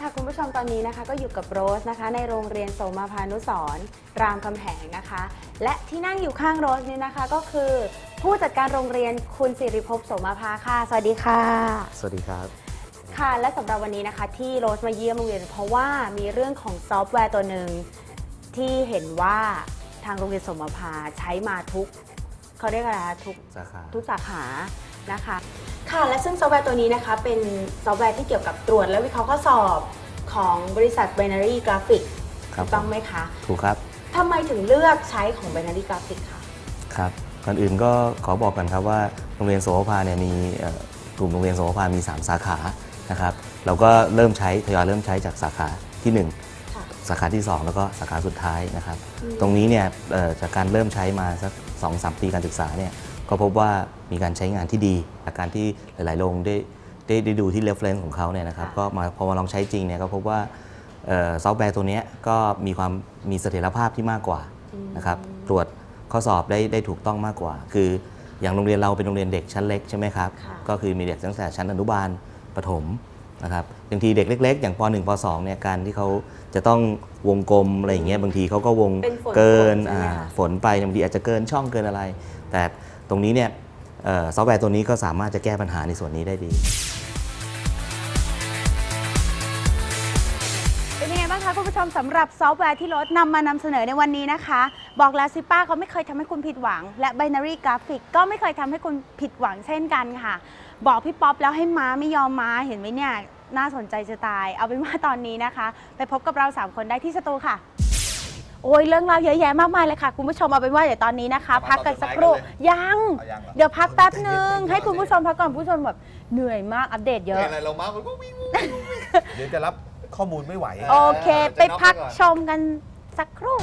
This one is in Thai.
ค่ะคุณผู้ชมตอนนี้นะคะก็อยู่กับโรสนะคะ ในโรงเรียนโสมาพานุสรณ์รามคำแหงนะคะ และที่นั่งอยู่ข้างโรสนี่นะคะก็คือ ผู้จัดการโรงเรียนคุณสิริภพโสมาภาค่ะ สวัสดีค่ะ สวัสดีครับ ค่ะและสำหรับวันนี้นะคะที่โรสมาเยี่ยมโรงเรียน เพราะว่ามีเรื่องของซอฟต์แวร์ตัวหนึ่งที่เห็นว่าทางโรงเรียนโสมาภาใช้มาทุก เขาเรียกอะไรคะทุกสาขาทุกสาขานะคะ ค่ะและซึ่งซอฟต์แวร์ตัวนี้นะคะเป็นซอฟต์แวร์ที่เกี่ยวกับตรวจและวิเคราะห์ข้อสอบของบริษัท Binary Graphic ครับถูกต้องไหมคะ ถูกครับทำไมถึงเลือกใช้ของ Binary Graphic คะครับก่อนอื่นก็ขอบอกกันครับว่าโรงเรียนโสภาเนี่ยมีเอ่อกลุ่มโรงเรียนโสภามี 3 สาขานะครับเราก็เริ่มใช้ทยอยเริ่มใช้จากสาขาที่1ค่ะสาขาที่ 2 แล้วก็สาขาสุดท้ายนะครับอืมตรงนี้เนี่ยเอ่อจากการเริ่มใช้มาสัก 2อสปีการศึกษาเนี่ยก็พบว่ามีการใช้งานที่ดีจากการที่หลาย ๆ โรงได้ได้ได้ดูที่ reference ของเขาเนี่ยนะครับก็มาพอมาลองใช้จริงเนี่ยก็พบว่าเอ่อซอฟต์แวร์ตัวเนี้ยก็มีความมีเสถียรภาพที่มากกว่านะครับตรวจข้อสอบได้ได้ถูกต้องมากกว่า คืออย่างโรงเรียนเราเป็นโรงเรียนเด็กชั้นเล็กใช่ไหมครับค่ะก็คือมีเด็กตั้งแต่ชั้นอนุบาลประถม นะครับบางทีเด็กเล็ก ๆ อย่างป .1 ป .2 เนี่ยการที่เขาจะต้องวงกลมอะไรอย่างเงี้ยบางทีเขาก็วงเป็นฝนเกินฝนใช่ไหมอ่าคะฝนไปบางทีอาจจะเกินช่องเกินอะไร แต่ตรงนี้เนี่ยเอ่อซอฟต์แวร์ตัวนี้ก็สามารถจะแก้ปัญหาในส่วนนี้ได้ดี คะคุณผู้ชมสำหรับซอฟต์แวร์ที่รถนำมานำเสนอในวันนี้นะคะ บอกแล้วซิป้าเขาไม่เคยทำให้คุณผิดหวัง และ Binary Graphic ก็ไม่เคยทำให้คุณผิดหวังเช่นกันค่ะ บอกพี่ป๊อปแล้วให้ม้าไม่ยอมม้าเห็นไหมเนี่ย น่าสนใจจะตาย เอาเป็นว่าตอนนี้นะคะ ไปพบกับเรา 3 คนได้ที่สตูค่ะ โอ้ยเรื่องราวเยอะแยะมากมายเลยค่ะ คุณผู้ชมเอาเป็นว่าเดี๋ยวตอนนี้นะคะมาพักกันสักครู่ตอนสุดท้ายกันเลยยังเอายังเหรอ เดี๋ยวพักแป๊บหนึ่งใจเย็นๆให้คุณผู้ชมพักก่อนผู้ชมแบบเหนื่อยมากอัปเดตเยอะ อะไรเรามามันก็วิ่งวิ่งวิ่งวิ่งเดี๋ยวจะรับ ข้อมูลไม่ไหว โอเคจะไปน็อกพักว้อนชมกันสักครู่